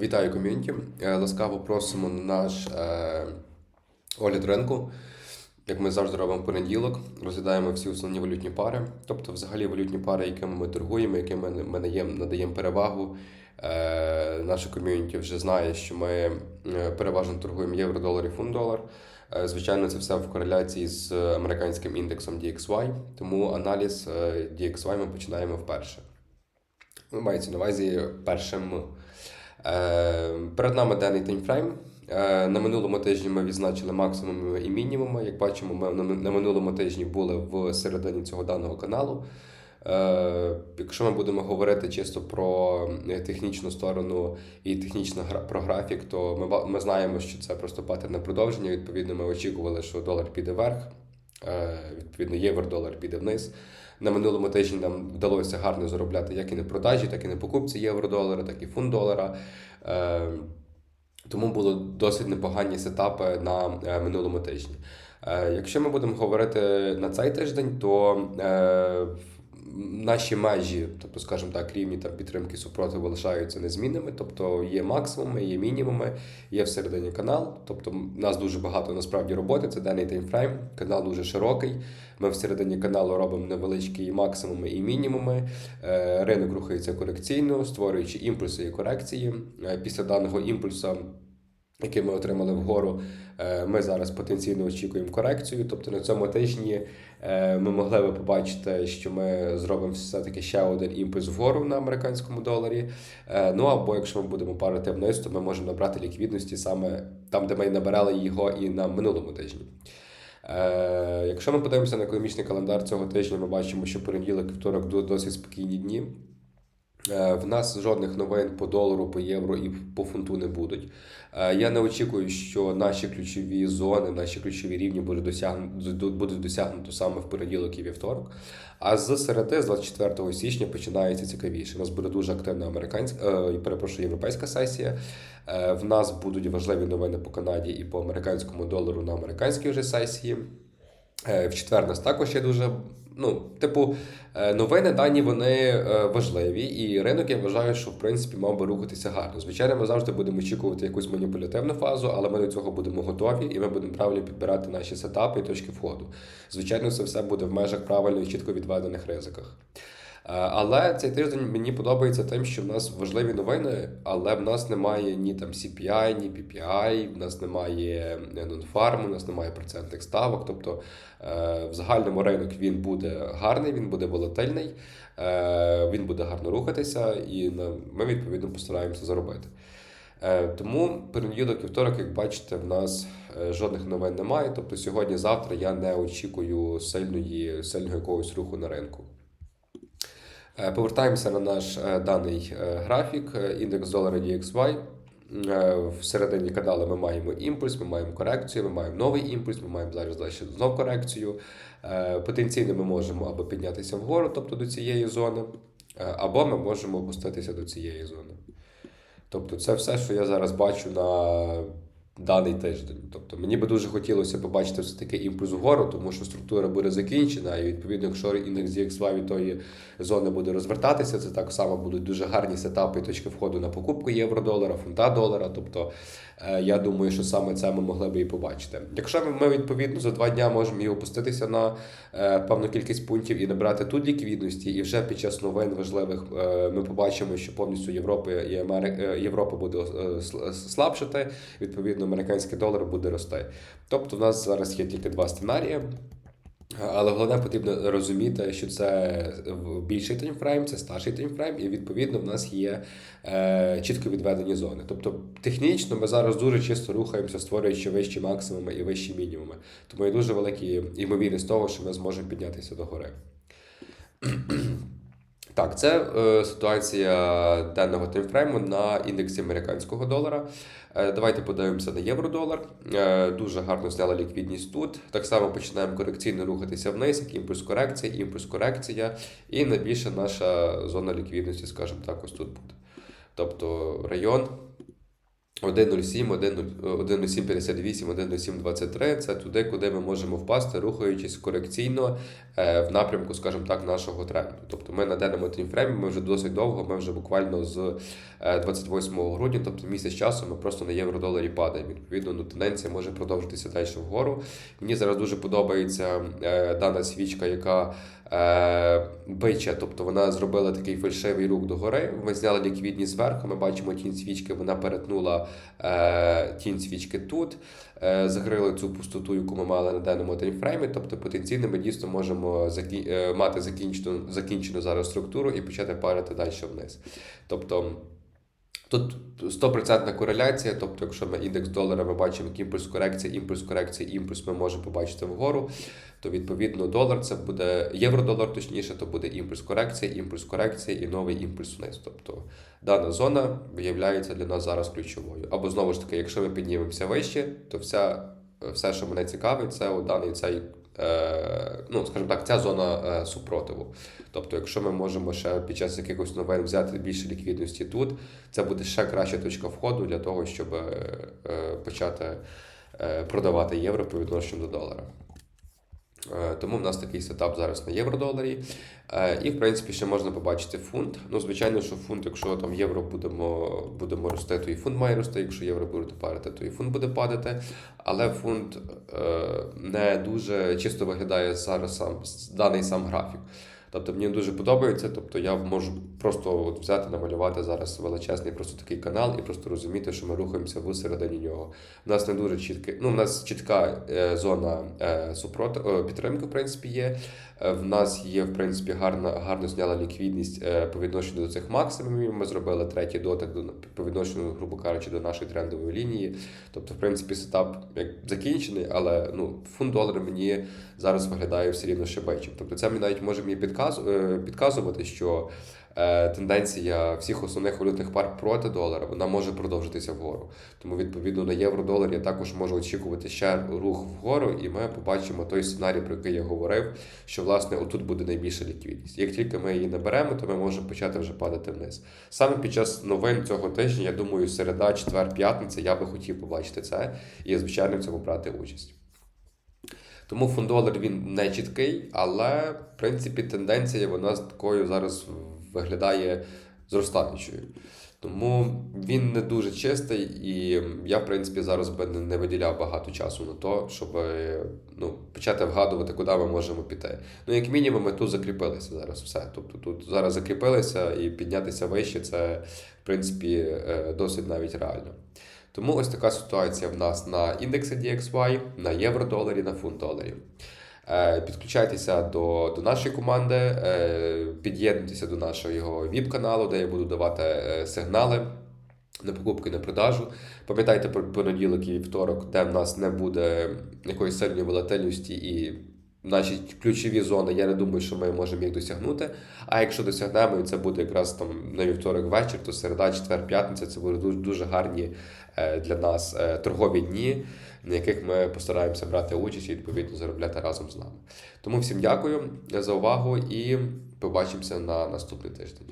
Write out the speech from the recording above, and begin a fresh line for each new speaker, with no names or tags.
Вітаю ком'юніті. Е, Ласкаво просимо на наш е, огляд ринку. Як ми завжди робимо понеділок, розглядаємо всі основні валютні пари, тобто, взагалі, валютні пари, якими ми торгуємо, якими ми надаємо, надаємо перевагу. Е, наше ком'юніті вже знає, що ми е, переважно торгуємо євро, долар і фунт долар. Е, Звичайно, це все в кореляції з американським індексом DXY, тому аналіз DXY ми починаємо вперше. Ну, мається на увазі першим. Е, Перед нами денний таймфрейм. Е, На минулому тижні ми відзначили максимуми і мінімуми. Як бачимо, ми на- минулому тижні були в середині цього даного каналу. Е, Якщо ми будемо говорити чисто про технічну сторону і технічно гра- про графік, то ми, ми знаємо, що це просто паттерне продовження. Відповідно, ми очікували, що долар піде вверх, відповідно, євро-долар піде вниз. На минулому тижні нам вдалося гарно заробляти як і на продажі, так і на покупці євро-долара, так і фунт долара. Е, Тому були досить непогані сетапи на е, минулому тижні. Е, Якщо ми будемо говорити на цей тиждень, то е, наші межі, тобто, скажімо так, рівні там підтримки супротиву лишаються незмінними. Тобто є максимуми, є мінімуми, є всередині канал. Тобто, в нас дуже багато насправді роботи. Це денний таймфрейм. Канал дуже широкий. Ми всередині каналу робимо невеличкі максимуми і мінімуми. Е, Ринок рухається корекційно, створюючи імпульси і корекції. Е, Після даного імпульсу який ми отримали вгору, е, ми зараз потенційно очікуємо корекцію. Тобто на цьому тижні е, ми могли би побачити, що ми зробимо все-таки ще один імпульс вгору на американському доларі. Е, Ну або якщо ми будемо парити вниз, то ми можемо набрати ліквідності саме там, де ми набирали його і на минулому тижні. Якщо ми подивимося на економічний календар цього тижня, ми бачимо, що понеділок, вівторок до- досить спокійні дні. Е, В нас жодних новин по долару, по євро і по фунту не будуть. Е, Я не очікую, що наші ключові зони, наші ключові рівні будуть досягнуто, будуть досягнуто саме в понеділок і вівторок. А з середи, з 24 січня, починається цікавіше. У нас буде дуже активна американська, е, перепрошую, європейська сесія. В нас будуть важливі новини по Канаді і по американському долару на американській вже сесії. Е, В четвер нас також є дуже. Ну, типу, е, новини дані вони е, важливі, і ринок я вважаю, що в принципі мав би рухатися гарно. Звичайно, ми завжди будемо очікувати якусь маніпулятивну фазу, але ми до цього будемо готові, і ми будемо правильно підбирати наші сетапи і точки входу. Звичайно, це все буде в межах правильно і чітко відведених ризиках. Е, Але цей тиждень мені подобається тим, що в нас важливі новини, але в нас немає ні там CPI, ні PPI, в нас немає нонфарму, у нас немає процентних ставок. Тобто е, в загальному ринок він буде гарний, він буде волатильний, е, він буде гарно рухатися, і ми відповідно постараємося заробити. Е, Тому понеділок і вівторок, як бачите, в нас е, жодних новин немає. Тобто сьогодні-завтра я не очікую сильної, сильного якогось руху на ринку. Е, Повертаємося на наш е, даний е, графік, індекс долара DXY. В середині каналу ми маємо імпульс, ми маємо корекцію, ми маємо новий імпульс, ми маємо зараз далі знов корекцію. Потенційно ми можемо або піднятися вгору, тобто до цієї зони, або ми можемо опуститися до цієї зони. Тобто, це все, що я зараз бачу на даний тиждень. Тобто, мені би дуже хотілося побачити все таки імпульс вгору, тому що структура буде закінчена, і відповідно, якщо індекс DXY від тої зони буде розвертатися, це так само будуть дуже гарні сетапи і точки входу на покупку євро-долара, фунта долара. Тобто, е, я думаю, що саме це ми могли би і побачити. Якщо ми- відповідно за два дня можемо і опуститися на е, певну кількість пунктів і набрати тут ліквідності, і вже під час новин важливих е, ми побачимо, що повністю Європа і Америка Європа буде слабшати. Відповідно, американський долар буде рости. Тобто, в нас зараз є тільки два сценарії. Але головне потрібно розуміти, що це більший таймфрейм, це старший таймфрейм, і відповідно в нас є е, чітко відведені зони. Тобто технічно ми зараз дуже чисто рухаємося, створюючи вищі максимуми і вищі мінімуми. Тому є дуже великі ймовірність того, що ми зможемо піднятися до гори. Так, це е, ситуація денного таймфрейму на індексі американського долара. Е, давайте подивимося на євро-долар. Е, дуже гарно зняла ліквідність тут. Так само починаємо корекційно рухатися вниз, як імпульс корекція, імпульс корекція. І найбільша наша зона ліквідності, скажімо так, ось тут буде. Тобто район 1.07, 1.07, 58, 1.07, 23 – це туди, куди ми можемо впасти, рухаючись корекційно е, в напрямку, скажімо так, нашого тренду. Тобто ми на денному таймфреймі, ми вже досить довго, ми вже буквально з е, 28 грудня, тобто місяць часу, ми просто на євро-доларі падаємо. Відповідно, ну, тенденція може продовжитися далі вгору. Мені зараз дуже подобається е, дана свічка, яка е, бича, тобто вона зробила такий фальшивий рух догори. Ми зняли ліквідність зверху. Ми бачимо тінь свічки, вона перетнула е, тінь свічки тут, е, закрили цю пустоту, яку ми мали на даному таймфреймі. Тобто потенційно ми дійсно можемо е, мати закінчену, закінчену зараз структуру і почати парити далі вниз. Тобто. Тут 100% кореляція, тобто, якщо ми індекс долара, ми бачимо як імпульс корекція, імпульс корекція, імпульс, ми можемо побачити вгору, то відповідно долар це буде євро-долар, точніше, то буде імпульс корекція, імпульс корекція і новий імпульс вниз. Тобто дана зона виявляється для нас зараз ключовою. Або знову ж таки, якщо ми піднімемося вище, то вся, все, що мене цікавить, це от даний цей. Е, Ну, скажімо так, ця зона е, супротиву. Тобто, якщо ми можемо ще під час якихось новин взяти більше ліквідності тут, це буде ще краща точка входу для того, щоб е, почати продавати євро по відношенню до долара. Е, Тому в нас такий сетап зараз на євро-доларі. Е, І, в принципі, ще можна побачити фунт. Ну, звичайно, що фунт, якщо там євро будемо, будемо рости, то і фунт має рости. Якщо євро буде падати, то і фунт буде падати. Але фунт е, не дуже чисто виглядає зараз сам даний сам графік. Тобто мені дуже подобається. Тобто я можу просто от взяти, намалювати зараз величезний просто такий канал і просто розуміти, що ми рухаємося всередині нього. У нас не дуже чіткий, ну у нас чітка е, зона е, супроти е, підтримки, в принципі, є. Е, В нас є, в принципі, гарна, гарно зняла ліквідність е, по відношенню до цих максимумів. Ми зробили третій дотик до по відношенню, грубо кажучи, до нашої трендової лінії. Тобто, в принципі, сетап як закінчений, але ну фунт долар мені зараз виглядає все рівно ще бичим. Тобто, це мені навіть може мені підказ, е, підказувати, що е, тенденція всіх основних валютних пар проти долара вона може продовжитися вгору. Тому відповідно на євро-долар я також можу очікувати ще рух вгору, і ми побачимо той сценарій, про який я говорив, що власне отут буде найбільша ліквідність. Як тільки ми її наберемо, то ми можемо почати вже падати вниз. Саме під час новин цього тижня, я думаю, середа, четвер, п'ятниця я би хотів побачити це і звичайно в цьому брати участь. Тому фунт він не чіткий, але в принципі тенденція вона з такою зараз виглядає зростаючою. Тому він не дуже чистий, і я, в принципі, зараз би не не виділяв багато часу на то, щоб ну, почати вгадувати, куди ми можемо піти. Ну, як мінімум, ми тут закріпилися зараз все. Тобто тут зараз закріпилися і піднятися вище це, в принципі, е, досить навіть реально. Тому ось така ситуація в нас на індексі DXY, на євро-доларі, на фунт-доларі. Е, Підключайтеся до, до нашої команди, е, під'єднуйтеся до нашого віп-каналу, де я буду давати е, сигнали на покупку і на продажу. Пам'ятайте про понеділок і вівторок, де в нас не буде якоїсь сильної волатильності і наші ключові зони, я не думаю, що ми можемо їх досягнути. А якщо досягнемо, і це буде якраз там на вівторок вечір, то середа, четвер, п'ятниця це будуть дуже, дуже гарні е, для нас е, торгові дні, на яких ми постараємося брати участь і відповідно заробляти разом з нами. Тому всім дякую за увагу і побачимося на наступний тиждень.